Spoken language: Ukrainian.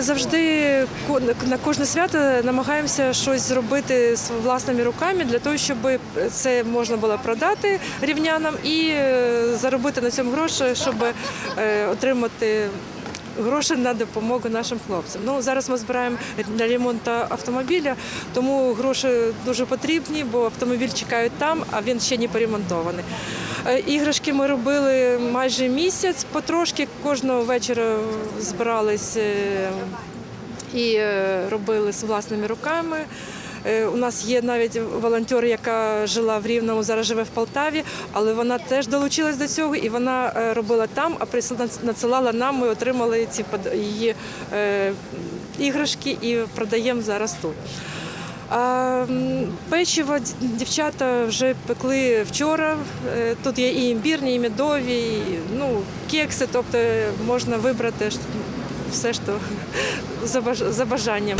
завжди ко- на кожне свято намагаємося щось зробити з власними руками для того, щоб це можна було продати рівнянам і е, заробити на цьому гроші, щоб е, отримати. Гроші на допомогу нашим хлопцям. Ну зараз ми збираємо для ремонту автомобіля, тому гроші дуже потрібні, бо автомобіль чекають там, а він ще не поремонтований. Е, Іграшки ми робили майже місяць, потрошки кожного вечора збирались е, і е, робили з власними руками. У нас є навіть волонтер, яка жила в Рівному, зараз живе в Полтаві, але вона теж долучилась до цього і вона робила там, а надсилала нам. Ми отримали ці її іграшки і продаємо зараз тут. А, печиво дівчата вже пекли вчора. Е, Тут є і імбірні, і медові, і, ну, кекси, тобто можна вибрати все, що за бажанням.